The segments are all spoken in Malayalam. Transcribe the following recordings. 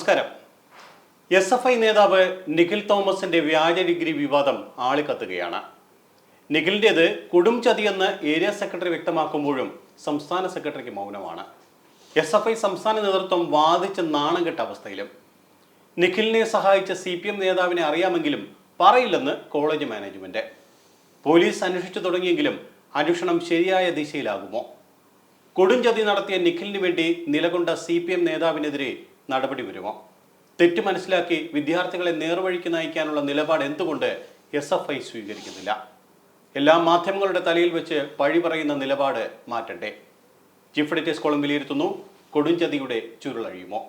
നമസ്കാരം. എസ് എഫ് ഐ നേതാവ് നിഖിൽ തോമസിന്റെ വ്യാജ ഡിഗ്രി വിവാദം ആളിക്കത്തുകയാണ്. നിഖിലിന്റേത് കുടും ചതിയെന്ന് ഏരിയ സെക്രട്ടറി വ്യക്തമാക്കുമ്പോഴും സംസ്ഥാന സെക്രട്ടറിക്ക് മൗനമാണ്. എസ് എഫ് ഐ സംസ്ഥാന നേതൃത്വം വാദിച്ച് നാണം കെട്ട അവസ്ഥയിലും. നിഖിലിനെ സഹായിച്ച സി പി എം നേതാവിനെ അറിയാമെങ്കിലും പറയില്ലെന്ന് കോളേജ് മാനേജ്മെന്റ്. പോലീസ് അന്വേഷിച്ചു തുടങ്ങിയെങ്കിലും അന്വേഷണം ശരിയായ ദിശയിലാകുമോ? കൊടുംചതി നടത്തിയ നിഖിലിന് വേണ്ടി നിലകൊണ്ട സി പി എം നേതാവിനെതിരെ നടപടി വരുമോ? തെറ്റ് മനസ്സിലാക്കി വിദ്യാർത്ഥികളെ നേർവഴിക്ക് നയിക്കാനുള്ള നിലപാട് എന്തുകൊണ്ട് എസ് എഫ് ഐ സ്വീകരിക്കുന്നില്ല? എല്ലാ മാധ്യമങ്ങളുടെ തലയിൽ വെച്ച് പഴി പറയുന്ന നിലപാട് മാറ്റട്ടെ ചീഫ് എഡിറ്റേഴ്സ് കോളം വിലയിരുത്തുന്നു. കൊടുംചതിയുടെ ചുരുളഴിയുമോ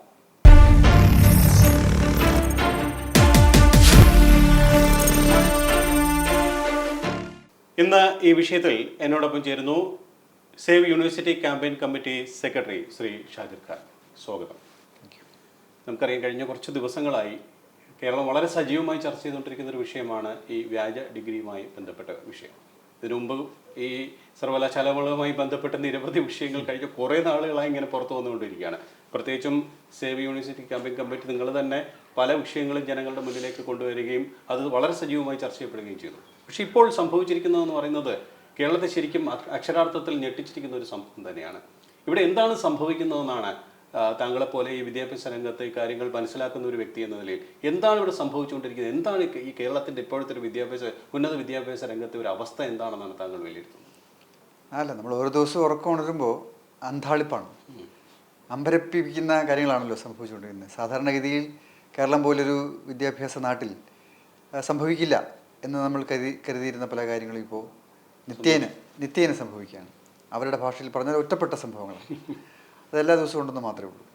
ഇന്ന് ഈ വിഷയത്തിൽ എന്നോടൊപ്പം ചേരുന്നു save university campaign committee secretary Shri Shajir Khan. സ്വാഗതം. നമുക്കറിയാം കഴിഞ്ഞ കുറച്ച് ദിവസങ്ങളായി കേരളം വളരെ സജീവമായി ചർച്ച ചെയ്തുകൊണ്ടിരിക്കുന്ന ഒരു വിഷയമാണ് ഈ വ്യാജ ഡിഗ്രിയുമായി ബന്ധപ്പെട്ട വിഷയം. ഇതിനു മുമ്പ് ഈ സർവകലാശാലകളുമായി ബന്ധപ്പെട്ട നിരവധി വിഷയങ്ങൾ കഴിഞ്ഞ കുറേ നാളുകളായി ഇങ്ങനെ പുറത്തു വന്നുകൊണ്ടിരിക്കുകയാണ്. പ്രത്യേകിച്ചും സേവ് യൂണിവേഴ്സിറ്റി ക്യാമ്പയിൻ കമ്മിറ്റി നിങ്ങൾ തന്നെ പല വിഷയങ്ങളും ജനങ്ങളുടെ മുന്നിലേക്ക് കൊണ്ടുവരികയും അത് വളരെ സജീവമായി ചർച്ച ചെയ്യപ്പെടുകയും ചെയ്തു. പക്ഷേ ഇപ്പോൾ സംഭവിച്ചിരിക്കുന്നതെന്ന് പറയുന്നത് കേരളത്തെ ശരിക്കും അക്ഷരാർത്ഥത്തിൽ ഞെട്ടിച്ചിരിക്കുന്ന ഒരു സംഭവം തന്നെയാണ്. ഇവിടെ എന്താണ് സംഭവിക്കുന്നതെന്നാണ് താങ്കളെപ്പോലെ ഈ വിദ്യാഭ്യാസ രംഗത്തെ കാര്യങ്ങൾ മനസ്സിലാക്കുന്ന ഒരു വ്യക്തി എന്ന നിലയിൽ എന്താണ് ഇവിടെ സംഭവിച്ചുകൊണ്ടിരിക്കുന്നത്? എന്താണ് ഈ- കേരളത്തിന്റെ ഇപ്പോഴത്തെ ഒരു വിദ്യാഭ്യാസ ഉന്നത വിദ്യാഭ്യാസ രംഗത്തെ ഒരു അവസ്ഥ എന്താണെന്നാണ് താങ്കൾ വിലയിരുത്തുന്നത്? അല്ല നമ്മൾ ഓരോ ദിവസവും ഉറക്കം ഉണരുമ്പോൾ അന്താളിപ്പാണ് അമ്പരപ്പിക്കുന്ന കാര്യങ്ങളാണല്ലോ സംഭവിച്ചുകൊണ്ടിരിക്കുന്നത്. സാധാരണഗതിയിൽ കേരളം പോലൊരു വിദ്യാഭ്യാസ നാട്ടിൽ സംഭവിക്കില്ല എന്ന് നമ്മൾ കരുതി കരുതിയിരുന്ന പല കാര്യങ്ങളും ഇപ്പോൾ നിത്യേന നിത്യേന സംഭവിക്കുകയാണ്. അവരുടെ ഭാഷയിൽ പറഞ്ഞാൽ ഒറ്റപ്പെട്ട സംഭവങ്ങളാണ്. അതെല്ലാ ദിവസവും ഉണ്ടെന്ന് മാത്രമേ ഉള്ളൂ.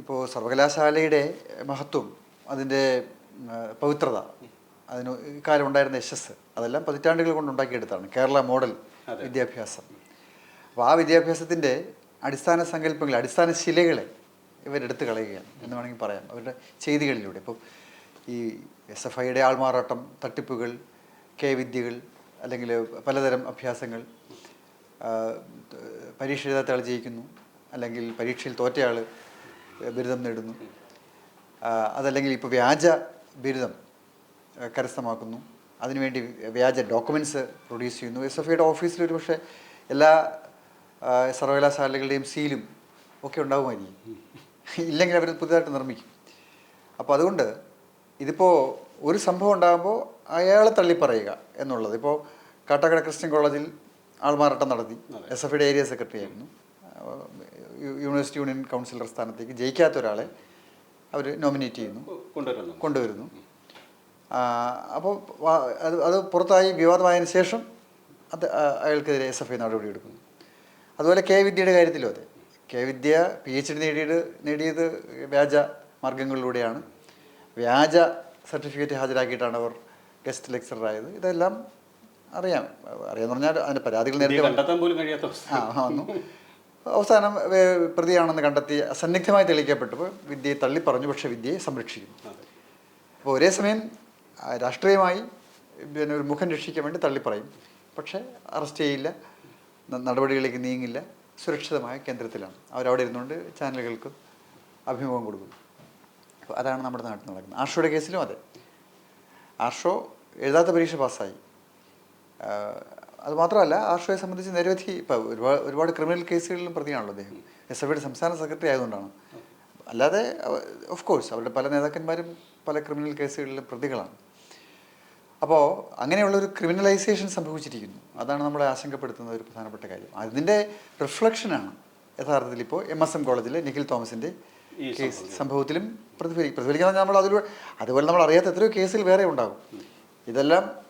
ഇപ്പോൾ സർവകലാശാലയുടെ മഹത്വം അതിന്റെ പവിത്രത അതിന് ഇക്കാലം ഉണ്ടായിരുന്ന യശസ് അതെല്ലാം പതിറ്റാണ്ടുകൾ കൊണ്ട് ഉണ്ടാക്കിയെടുത്താണ് കേരള മോഡൽ വിദ്യാഭ്യാസം. അപ്പോൾ ആ വിദ്യാഭ്യാസത്തിന്റെ അടിസ്ഥാന സങ്കല്പങ്ങൾ അടിസ്ഥാന ശിലകളെ ഇവരെടുത്ത് കളയുകയാണ് എന്ന് വേണമെങ്കിൽ പറയാം. അവരുടെ ചെയ്തികളിലൂടെ. ഇപ്പോൾ ഈ എസ് എഫ് ഐയുടെ ആൾമാറാട്ടം തട്ടിപ്പുകൾ കെ വിദ്യകൾ അല്ലെങ്കിൽ പലതരം അഭ്യാസങ്ങൾ പരീക്ഷ എഴുതാത്ത ആൾ ജയിക്കുന്നു. അല്ലെങ്കിൽ പരീക്ഷയിൽ തോറ്റയാൾ ബിരുദം നേടുന്നു. അതല്ലെങ്കിൽ ഇപ്പോൾ വ്യാജ ബിരുദം കരസ്ഥമാക്കുന്നു. അതിനുവേണ്ടി വ്യാജ ഡോക്യുമെന്റ്സ് പ്രൊഡ്യൂസ് ചെയ്യുന്നു. എസ് എഫ് ഐയുടെ ഓഫീസിൽ ഒരു പക്ഷേ എല്ലാ സർവകലാശാലകളുടെയും സീലും ഒക്കെ ഉണ്ടാകുമായിരിക്കും ഇല്ലെങ്കിൽ അവർ പുതുതായിട്ട് നിർമ്മിക്കും. അപ്പോൾ അതുകൊണ്ട് ഇതിപ്പോൾ ഒരു സംഭവം ഉണ്ടാകുമ്പോൾ അയാളെ തള്ളിപ്പറയുക എന്നുള്ളത്. ഇപ്പോൾ കാട്ടാക്കട ക്രിസ്ത്യൻ കോളേജിൽ ആൾമാറാട്ടം നടത്തി. എസ് എഫ് ഐയുടെ ഏരിയ സെക്രട്ടറി ആയിരുന്നു. യൂണിവേഴ്സിറ്റി യൂണിയൻ കൗൺസിലർ സ്ഥാനത്തേക്ക് ജയിക്കാത്ത ഒരാളെ അവർ നോമിനേറ്റ് ചെയ്യുന്നു. കൊണ്ടുവരുന്നു. കൊണ്ടുവരുന്നു. അപ്പോൾ അത് അത് പുറത്തായി വിവാദമായതിനു ശേഷം അത് അയാൾക്കെതിരെ എസ് എഫ് ഐ നടപടി എടുക്കുന്നു. അതുപോലെ കെ വിദ്യയുടെ കാര്യത്തിലും അതെ. K Vidya P H D നേടിയത് നേടിയത് വ്യാജ മാർഗങ്ങളിലൂടെയാണ് വ്യാജ സർട്ടിഫിക്കറ്റ് ഹാജരാക്കിയിട്ടാണ് അവർ ഗസ്റ്റ് ലെക്ചറായത് ഇതെല്ലാം അറിയാം. അറിയാമെന്ന് പറഞ്ഞാൽ അതിന്റെ പരാതികൾ നേരിട്ട് നേരത്തെ കണ്ടെത്താൻ പോലും കഴിയാത്ത ആ വന്നു. അവസാനം പ്രതിയാണെന്ന് കണ്ടെത്തി സന്നിഗ്ധമായി തെളിയിക്കപ്പെട്ടപ്പോൾ വിദ്യയെ തള്ളിപ്പറഞ്ഞു പക്ഷേ വിദ്യയെ സംരക്ഷിക്കുന്നു. അപ്പോൾ ഒരേ സമയം രാഷ്ട്രീയമായി പിന്നെ ഒരു മുഖം രക്ഷിക്കാൻ വേണ്ടി തള്ളിപ്പറയും പക്ഷേ അറസ്റ്റ് ചെയ്യില്ല. നടപടികളിലേക്ക് നീങ്ങില്ല. സുരക്ഷിതമായ കേന്ദ്രത്തിലാണ്. അവരവിടെ ഇരുന്നുകൊണ്ട് ചാനലുകൾക്ക് അഭിമുഖം കൊടുക്കും അപ്പോൾ അതാണ് നമ്മുടെ നാട്ടിൽ നടക്കുന്നത്. ആർഷോയുടെ കേസിലും അതെ. ആർഷോ എഴുതാത്ത പരീക്ഷ പാസ്സായി. ആ, അത് മാത്രമല്ല ആർഷോയെ സംബന്ധിച്ച് നിരവധി ഇപ്പോൾ ഒരുപാട് ഒരുപാട് ക്രിമിനൽ കേസുകളിലും പ്രതിയാണല്ലോ അദ്ദേഹം. എസ് എഫ് ഐയുടെ സംസ്ഥാന സെക്രട്ടറി ആയതുകൊണ്ടാണ്. അല്ലാതെ ഓഫ് കോഴ്സ് അവരുടെ പല നേതാക്കന്മാരും പല ക്രിമിനൽ കേസുകളിലും പ്രതികളാണ്. അപ്പോൾ അങ്ങനെയുള്ള ഒരു ക്രിമിനലൈസേഷൻ സംഭവിച്ചിരിക്കുന്നു. അതാണ് നമ്മളെ ആശങ്കപ്പെടുത്തുന്ന ഒരു പ്രധാനപ്പെട്ട കാര്യം. അതിന്റെ റിഫ്ലക്ഷനാണ് യഥാർത്ഥത്തിൽ ഇപ്പോൾ എം എസ് എം കോളേജിലെ നിഖിൽ തോമസിന്റെ കേസ് സംഭവത്തിലും പ്രതിഫലി പ്രതിഫലിക്കുന്ന നമ്മൾ അതിലൂടെ അതുപോലെ നമ്മൾ അറിയാത്ത എത്രയോ കേസിൽ വേറെ ഉണ്ടാകും. ഇതെല്ലാം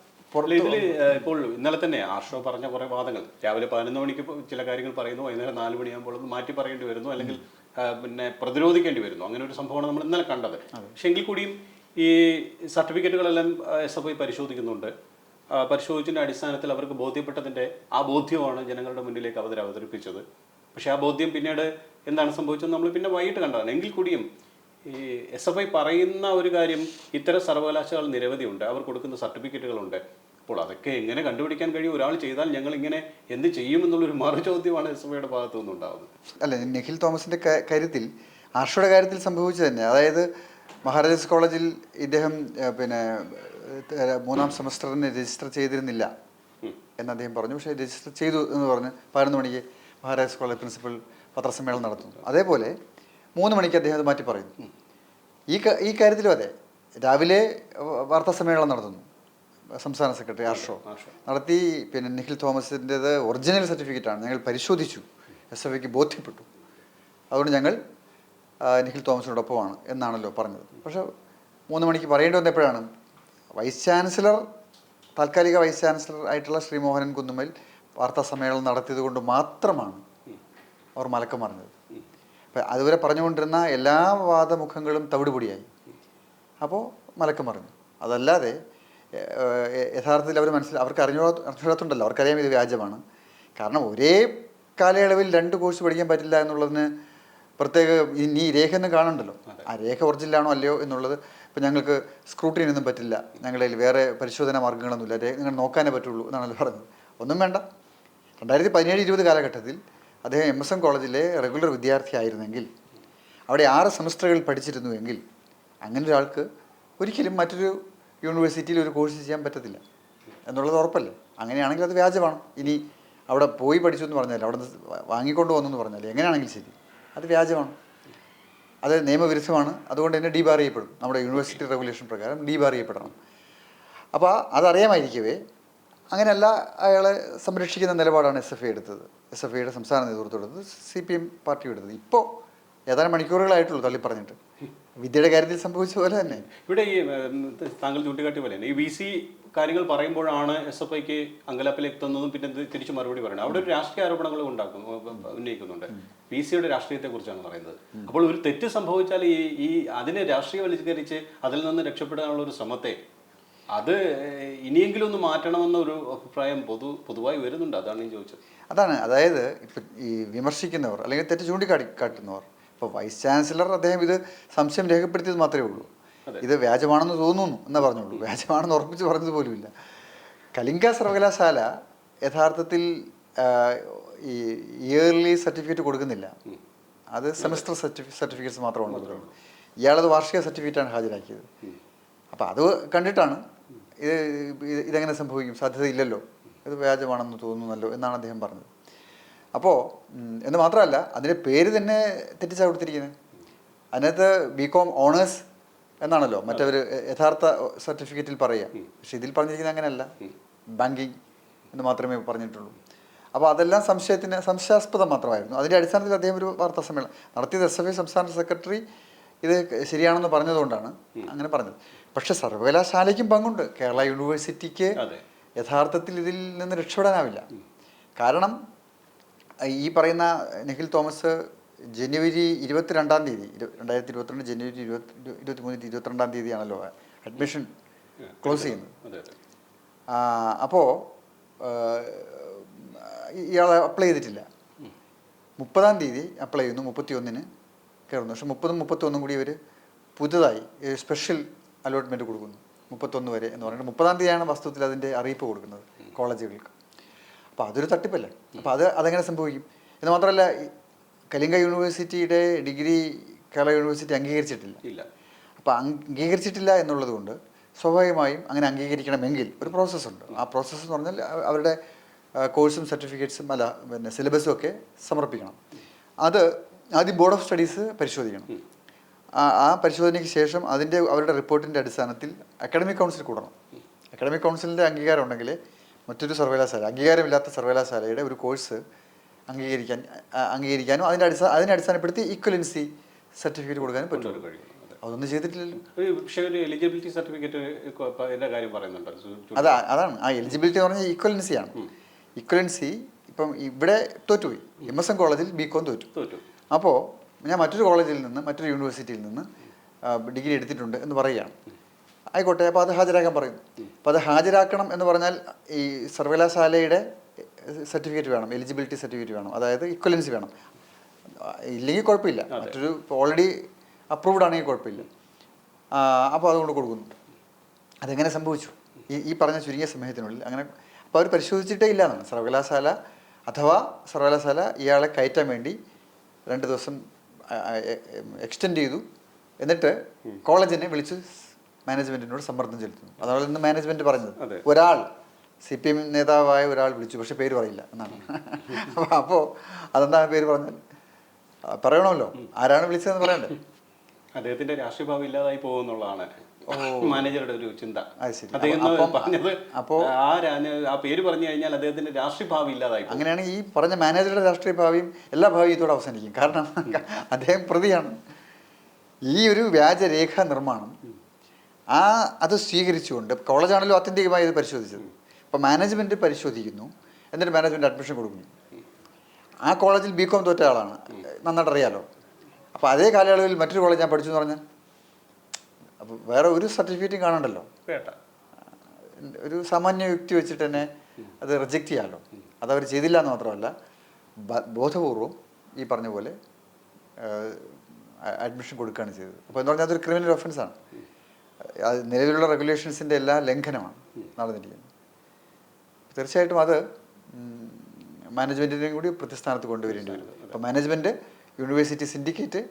ഇതിൽ ഇപ്പോൾ ഇന്നലെ തന്നെ ആർഷോ പറഞ്ഞ കുറെ വാദങ്ങൾ. രാവിലെ പതിനൊന്ന് മണിക്ക് ചില കാര്യങ്ങൾ പറയുന്നു വൈകുന്നേരം നാല് മണിയാകുമ്പോൾ മാറ്റി പറയേണ്ടി വരുന്നു അല്ലെങ്കിൽ പിന്നെ പ്രതിരോധിക്കേണ്ടി വരുന്നു. അങ്ങനെ ഒരു സംഭവമാണ് നമ്മൾ ഇന്നലെ കണ്ടത്. പക്ഷെ എങ്കിൽ കൂടിയും ഈ സർട്ടിഫിക്കറ്റുകളെല്ലാം എസ് എഫ് ഐ പരിശോധിക്കുന്നുണ്ട്. പരിശോധിച്ചതിന്റെ അടിസ്ഥാനത്തിൽ അവർക്ക് ബോധ്യപ്പെട്ടതിന്റെ ആ ബോധ്യമാണ് ജനങ്ങളുടെ മുന്നിലേക്ക് അവർ അവതരിപ്പിച്ചത്. പക്ഷെ ആ ബോധ്യം പിന്നീട് എന്താണ് സംഭവിച്ചത് നമ്മൾ പിന്നെ വൈകിട്ട് കണ്ടതാണ്. എങ്കിൽ കൂടിയും ഈ എസ് എഫ് ഐ പറയുന്ന ഒരു കാര്യം ഇത്തരം സർവകലാശാലകൾ നിരവധിയുണ്ട് അവർ കൊടുക്കുന്ന സർട്ടിഫിക്കറ്റുകളുണ്ട്. അപ്പോൾ അതൊക്കെ എങ്ങനെ കണ്ടുപിടിക്കാൻ കഴിയും? ഒരാൾ ചെയ്താൽ ഞങ്ങൾ ഇങ്ങനെ എന്ത് ചെയ്യുമെന്നുള്ളൊരു മറു ചോദ്യമാണ് എസ് എഫ് ഐയുടെ ഭാഗത്തു നിന്നുണ്ടാവുന്നത്. അല്ല നിഖിൽ തോമസിന്റെ ക- കാര്യത്തിൽ ആർഷയുടെ കാര്യത്തിൽ സംഭവിച്ചത് തന്നെ. അതായത് മഹാരാജാസ് കോളേജിൽ ഇദ്ദേഹം പിന്നെ മൂന്നാം സെമസ്റ്ററിന് രജിസ്റ്റർ ചെയ്തിരുന്നില്ല എന്ന് അദ്ദേഹം പറഞ്ഞു. പക്ഷേ രജിസ്റ്റർ ചെയ്തു എന്ന് പറഞ്ഞ് പതിനൊന്ന് മണിക്ക് മഹാരാജാസ് കോളേജ് പ്രിൻസിപ്പൽ പത്രസമ്മേളനം നടത്തുന്നു. അതേപോലെ മൂന്ന് മണിക്ക് അദ്ദേഹം അത് മാറ്റി പറയുന്നു. ഈ ഈ കാര്യത്തിലും അതെ. രാവിലെ വാർത്താ സമ്മേളനം നടത്തുന്നു. സംസ്ഥാന സെക്രട്ടറി ആർഷോ. നടത്തി പിന്നെ നിഖിൽ തോമസിന്റെത് ഒറിജിനൽ സർട്ടിഫിക്കറ്റാണ്. ഞങ്ങൾ പരിശോധിച്ചു. എസ് എഫ് ഐക്ക് ബോധ്യപ്പെട്ടു. അതുകൊണ്ട് ഞങ്ങൾ നിഖിൽ തോമസിനോടൊപ്പമാണ് എന്നാണല്ലോ പറഞ്ഞത്. പക്ഷേ മൂന്ന് മണിക്ക് പറയേണ്ടി വന്നപ്പോഴാണ് വൈസ് ചാൻസലർ താൽക്കാലിക വൈസ് ചാൻസലർ ആയിട്ടുള്ള ശ്രീ മോഹനൻ കുന്നുമ്മൽ വാർത്താ സമ്മേളനം നടത്തിയത് കൊണ്ട് മാത്രമാണ് അവർ മലക്കം പറഞ്ഞത് അപ്പം അതുവരെ പറഞ്ഞുകൊണ്ടിരുന്ന എല്ലാ വാദമുഖങ്ങളും തവിടുപൊടിയായി. അപ്പോൾ മലക്കം പറഞ്ഞു അതല്ലാതെ യഥാർത്ഥത്തിൽ അവർ മനസ്സിൽ അവർക്ക് അറിഞ്ഞോ അറിഞ്ഞൂടാത്തുണ്ടല്ലോ. അവർക്കറിയാം ഇത് വ്യാജമാണ്. കാരണം ഒരേ കാലയളവിൽ രണ്ട് കോഴ്സ് പഠിക്കാൻ പറ്റില്ല എന്നുള്ളതിന് പ്രത്യേക ഇനി ഒന്നും കാണണ്ടല്ലോ. ആ രേഖ ഒറിജിനലാണോ അല്ലയോ എന്നുള്ളത് ഇപ്പം ഞങ്ങൾക്ക് സ്ക്രൂട്ടിനി ഒന്നും പറ്റില്ല ഞങ്ങളിൽ വേറെ പരിശോധന മാർഗങ്ങളൊന്നുമില്ല. രേഖ നിങ്ങൾ നോക്കാനേ പറ്റുള്ളൂ എന്നാണല്ലോ പറഞ്ഞത്. ഒന്നും വേണ്ട. രണ്ടായിരത്തി പതിനേഴ് ഇരുപത് കാലഘട്ടത്തിൽ അദ്ദേഹം എം എസ് എം കോളേജിലെ റെഗുലർ വിദ്യാർത്ഥിയായിരുന്നെങ്കിൽ അവിടെ ആറ് സെമസ്റ്ററുകൾ പഠിച്ചിരുന്നുവെങ്കിൽ അങ്ങനെ ഒരാൾക്ക് ഒരിക്കലും മറ്റൊരു യൂണിവേഴ്സിറ്റിയിൽ ഒരു കോഴ്സ് ചെയ്യാൻ പറ്റത്തില്ല എന്നുള്ളത് ഉറപ്പല്ലേ? അങ്ങനെയാണെങ്കിൽ അത് വ്യാജമാണ്. ഇനി അവിടെ പോയി പഠിച്ചു എന്ന് പറഞ്ഞാൽ അവിടെ വാങ്ങിക്കൊണ്ട് വന്നു എന്ന് പറഞ്ഞാൽ എങ്ങനെയാണെങ്കിൽ ശരി അത് വ്യാജമാണ്. അത് നിയമവിരുദ്ധമാണ്. അതുകൊണ്ട് തന്നെ ഡീബാർ ചെയ്യപ്പെടും. നമ്മുടെ യൂണിവേഴ്സിറ്റി റെഗുലേഷൻ പ്രകാരം ഡീബാർ ചെയ്യപ്പെടണം. അപ്പോൾ അതറിയാമായിരിക്കവേ അങ്ങനെയല്ല അയാളെ സംരക്ഷിക്കുന്ന നിലപാടാണ് എസ് എഫ് ഐ എടുത്തത്. എസ് എഫ് ഐയുടെ സംസ്ഥാന നേതൃത്വം എടുത്തത് സി പി എം പാർട്ടി എടുത്തത്. ഇപ്പോൾ ഏതാനും മണിക്കൂറുകളായിട്ടുള്ളൂ തള്ളി പറഞ്ഞിട്ട്. വിദ്യയുടെ കാര്യത്തിൽ സംഭവിച്ച പോലെ തന്നെ. ഇവിടെ ഈ താങ്കൾ ചൂണ്ടിക്കാട്ടിയ പോലെ തന്നെ ഈ വി സി കാര്യങ്ങൾ പറയുമ്പോഴാണ് എസ് എഫ് ഐക്ക് അങ്കലാപ്പിലേക്ക് എത്തുന്നതും പിന്നെ തിരിച്ച് മറുപടി പറയുന്നത് അവിടെ ഒരു രാഷ്ട്രീയ ആരോപണങ്ങൾ ഉണ്ടാക്കും ഉന്നയിക്കുന്നുണ്ട്. വി സിയുടെ രാഷ്ട്രീയത്തെ കുറിച്ചാണ് പറയുന്നത്. അപ്പോൾ ഒരു തെറ്റ് സംഭവിച്ചാൽ ഈ ഈ അതിനെ രാഷ്ട്രീയവൽക്കരിച്ച് അതിൽ നിന്ന് രക്ഷപ്പെടാനുള്ള ഒരു ശ്രമത്തെ അത് ഇനിയെങ്കിലും ഒന്ന് മാറ്റണമെന്ന ഒരു അഭിപ്രായം പൊതു പൊതുവായി വരുന്നുണ്ട്. അതാണ് ഞാൻ ചോദിച്ചത്. അതാണ്. അതായത് ഇപ്പം ഈ വിമർശിക്കുന്നവർ അല്ലെങ്കിൽ തെറ്റ് ചൂണ്ടിക്കാട്ടിക്കാട്ടുന്നവർ ഇപ്പോൾ വൈസ് ചാൻസലർ അദ്ദേഹം ഇത് സംശയം രേഖപ്പെടുത്തിയത് മാത്രമേ ഉള്ളൂ. ഇത് വ്യാജമാണെന്ന് തോന്നുന്നു എന്നേ പറഞ്ഞുള്ളൂ. വ്യാജമാണെന്ന് ഉറപ്പിച്ച് പറഞ്ഞത് പോലുമില്ല. കലിംഗ സർവകലാശാല യഥാർത്ഥത്തിൽ ഈ ഇയർലി സർട്ടിഫിക്കറ്റ് കൊടുക്കുന്നില്ല. അത് സെമസ്റ്റർ സർട്ടിഫിക്കറ്റ്സ് മാത്രമാണ് ഇയാളത് വാർഷിക സർട്ടിഫിക്കറ്റാണ് ഹാജരാക്കിയത്. അപ്പോൾ അത് കണ്ടിട്ടാണ് ഇത് ഇത് ഇതെങ്ങനെ സംഭവിക്കും? സാധ്യതയില്ലല്ലോ. ഇത് വ്യാജമാണെന്ന് തോന്നുന്നല്ലോ എന്നാണ് അദ്ദേഹം പറഞ്ഞത്. അപ്പോൾ എന്ന് മാത്രമല്ല അതിന്റെ പേര് തന്നെ തെറ്റിച്ചാണ് കൊടുത്തിരിക്കുന്നത് അതിനകത്ത് ബി കോം ഓണേഴ്സ് എന്നാണല്ലോ മറ്റവർ യഥാർത്ഥ സർട്ടിഫിക്കറ്റിൽ പറയുക. പക്ഷെ ഇതിൽ പറഞ്ഞിരിക്കുന്നത് അങ്ങനെയല്ല. ബാങ്കിങ് എന്ന് മാത്രമേ പറഞ്ഞിട്ടുള്ളൂ. അപ്പോൾ അതെല്ലാം സംശയത്തിന് സംശയാസ്പദം മാത്രമായിരുന്നു. അതിന്റെ അടിസ്ഥാനത്തിൽ അദ്ദേഹം ഒരു വാർത്താ സമ്മേളനം നടത്തിയത് എസ് എഫ് ഐ സംസ്ഥാന സെക്രട്ടറി ഇത് ശരിയാണെന്ന് പറഞ്ഞതുകൊണ്ടാണ് അങ്ങനെ പറഞ്ഞത്. പക്ഷെ സർവകലാശാലയ്ക്കും പങ്കുണ്ട്. കേരള യൂണിവേഴ്സിറ്റിക്ക്. യഥാർത്ഥത്തിൽ ഇതിൽ നിന്ന് രക്ഷപ്പെടാനാവില്ല. കാരണം ഈ പറയുന്ന നിഖിൽ തോമസ് ജനുവരി ഇരുപത്തിരണ്ടാം തീയതി രണ്ടായിരത്തി ഇരുപത്തിരണ്ട് ജനുവരി ഇരുപത്തി ഇരുപത്തി മൂന്ന് ഇരുപത്തിരണ്ടാം തീയതിയാണല്ലോ അഡ്മിഷൻ ക്ലോസ് ചെയ്യുന്നത്. അപ്പോൾ ഇയാൾ അപ്ലൈ ചെയ്തിട്ടില്ല. മുപ്പതാം തീയതി അപ്ലൈ ചെയ്യുന്നു മുപ്പത്തി ഒന്നിന് കയറുന്നു പക്ഷെ മുപ്പതും മുപ്പത്തൊന്നും കൂടി ഇവർ പുതുതായി സ്പെഷ്യൽ അലോട്ട്മെന്റ് കൊടുക്കുന്നു. മുപ്പത്തൊന്ന് വരെ എന്ന് പറഞ്ഞിട്ട് മുപ്പതാം തീയതിയാണ് വസ്തുത്തിൽ അതിന്റെ അറിയിപ്പ് കൊടുക്കുന്നത് കോളേജുകൾക്ക്. അപ്പോൾ അതൊരു തട്ടിപ്പല്ലേ? അപ്പോൾ അത് അതെങ്ങനെ സംഭവിക്കും? എന്ന് മാത്രമല്ല കലിംഗ യൂണിവേഴ്സിറ്റിയുടെ ഡിഗ്രി കേരള യൂണിവേഴ്സിറ്റി അംഗീകരിച്ചിട്ടില്ല. ഇല്ല. അപ്പോൾ അംഗീകരിച്ചിട്ടില്ല എന്നുള്ളത് കൊണ്ട് സ്വാഭാവികമായും അങ്ങനെ അംഗീകരിക്കണമെങ്കിൽ ഒരു പ്രോസസ്സുണ്ട് ആ പ്രോസസ്സ് എന്ന് പറഞ്ഞാൽ അവരുടെ കോഴ്സും സർട്ടിഫിക്കറ്റ്സും അല്ല പിന്നെ സിലബസും ഒക്കെ സമർപ്പിക്കണം. അത് ആദ്യം ബോർഡ് ഓഫ് സ്റ്റഡീസ് പരിശോധിക്കണം. ആ പരിശോധനയ്ക്ക് ശേഷം അതിന്റെ അവരുടെ റിപ്പോർട്ടിന്റെ അടിസ്ഥാനത്തിൽ അക്കാഡമിക് കൗൺസിൽ കൂടണം. അക്കാഡമിക് കൗൺസിലിന്റെ അംഗീകാരം ഉണ്ടെങ്കിൽ മറ്റൊരു സർവകലാശാല അംഗീകാരമില്ലാത്ത സർവകലാശാലയുടെ ഒരു കോഴ്സ് അംഗീകരിക്കാൻ അംഗീകരിക്കാനും അതിന്റെ അടിസ്ഥാന അതിനെ അടിസ്ഥാനപ്പെടുത്തി ഈക്വലൻസി സർട്ടിഫിക്കറ്റ് കൊടുക്കാനും പറ്റും. അതൊന്നും ചെയ്തിട്ടില്ലല്ലോ. ഒരു എലിജിബിലിറ്റി സർട്ടിഫിക്കറ്റ് കാര്യം പറയുന്നുണ്ട്. അത് അതാണ്. ആ എലിജിബിലിറ്റി എന്ന് പറഞ്ഞാൽ ഈക്വലൻസിയാണ് ഈക്വലൻസി ഇപ്പം ഇവിടെ തോറ്റുപോയി. എം എസ് എം കോളേജിൽ ബി കോം തോറ്റു. തോറ്റു. അപ്പോൾ ഞാൻ മറ്റൊരു കോളേജിൽ നിന്ന് മറ്റൊരു യൂണിവേഴ്സിറ്റിയിൽ നിന്ന് ഡിഗ്രി എടുത്തിട്ടുണ്ട് എന്ന് പറയുകയാണ്. ആയിക്കോട്ടെ അപ്പോൾ അത് ഹാജരാക്കാൻ പറയുന്നു. അപ്പോൾ അത് ഹാജരാക്കണം എന്ന് പറഞ്ഞാൽ ഈ സർവകലാശാലയുടെ സർട്ടിഫിക്കറ്റ് വേണം എലിജിബിലിറ്റി സർട്ടിഫിക്കറ്റ് വേണം അതായത് ഇക്വലൻസി വേണം. ഇല്ലെങ്കിൽ കുഴപ്പമില്ല. മറ്റൊരു ഓൾറെഡി അപ്രൂവ്ഡ് ആണെങ്കിൽ കുഴപ്പമില്ല. അപ്പോൾ അതുകൊണ്ട് കൊടുക്കുന്നു. അതെങ്ങനെ സംഭവിച്ചു? ഈ ഈ പറഞ്ഞ ചുരുങ്ങിയ സമയത്തിനുള്ളിൽ അങ്ങനെ അപ്പോൾ അവർ പരിശോധിച്ചിട്ടേ ഇല്ല എന്നാണ് സർവകലാശാല അഥവാ സർവകലാശാല ഇയാളെ കയറ്റാൻ വേണ്ടി രണ്ട് ദിവസം എക്സ്റ്റെൻഡ് ചെയ്തു. എന്നിട്ട് കോളേജിനെ വിളിച്ച് മാനേജ്മെന്റിനോട് സമ്മർദ്ദം ചെലുത്തുന്നു. അതാണ് ഇന്ന് മാനേജ്മെന്റ് പറഞ്ഞത്. ഒരാൾ സി പി എം നേതാവായ ഒരാൾ വിളിച്ചു പക്ഷെ പേര് പറയില്ല എന്നാണ്. അപ്പോൾ അതെന്താ പേര് പറഞ്ഞാൽ പറയണമല്ലോ. ആരാണ് വിളിച്ചതെന്ന് പറയണ്ടേ? അദ്ദേഹത്തിന്റെ രാഷ്ട്രീയ ഭാവം ഇല്ലാതായി പോകുന്നുള്ളതാണ്. മാനേജറുടെ ഒരു ചിന്ത. അദ്ദേഹം അപ്പം- അപ്പം- പറഞ്ഞത് അപ്പോൾ- ആ ആ പേര് പറഞ്ഞു കഴിഞ്ഞാൽ അദ്ദേഹത്തിന്റെ രാഷ്ട്രീയ ഭാവി ഇല്ലാതായി. അങ്ങനെയാണെങ്കിൽ ഈ പറഞ്ഞ മാനേജറുടെ രാഷ്ട്രീയ ഭാവിയും എല്ലാ ഭാവിയും ഇതോടെ അവസാനിക്കും. കാരണം അദ്ദേഹം പ്രതിയാണ്. ഈ ഒരു വ്യാജരേഖ നിർമ്മാണം ആ അത് സ്വീകരിച്ചുകൊണ്ട് കോളേജാണല്ലോ ആത്യന്തികമായി ഇത് പരിശോധിച്ചത്. അപ്പോൾ മാനേജ്മെന്റ് പരിശോധിക്കുന്നു. എന്നിട്ട് മാനേജ്മെന്റ് അഡ്മിഷൻ കൊടുക്കുന്നു. ആ കോളേജിൽ ബി കോം തോറ്റ ആളാണ്. നന്നായിട്ട് അറിയാലോ. അപ്പോൾ അതേ കാലയളവിൽ മറ്റൊരു കോളേജ് ഞാൻ പഠിച്ചു എന്ന് പറഞ്ഞാൽ? അപ്പോൾ വേറെ ഒരു സർട്ടിഫിക്കറ്റും കാണണ്ടല്ലോ? വേണ്ട. ഒരു സാമാന്യ യുക്തി വെച്ചിട്ട് തന്നെ അത് റിജക്റ്റ് ചെയ്യാമല്ലോ അതവർ ചെയ്തില്ല എന്ന് മാത്രമല്ല ബോധപൂർവം ഈ പറഞ്ഞ പോലെ അഡ്മിഷൻ കൊടുക്കുകയാണ് ചെയ്തത്. അപ്പോൾ എന്ന് പറഞ്ഞാൽ അതൊരു ക്രിമിനൽ ഒഫൻസാണ് അത് നിലവിലുള്ള റെഗുലേഷൻസിന്റെ എല്ലാ ലംഘനമാണ് നടന്നിരിക്കുന്നത്. തീർച്ചയായിട്ടും അത് മാനേജ്മെന്റിനെയും കൂടി പ്രതിസ്ഥാനത്ത് കൊണ്ടുവരേണ്ടി വരും. അപ്പോൾ മാനേജ്മെന്റ് യൂണിവേഴ്സിറ്റി സിൻഡിക്കേറ്റ്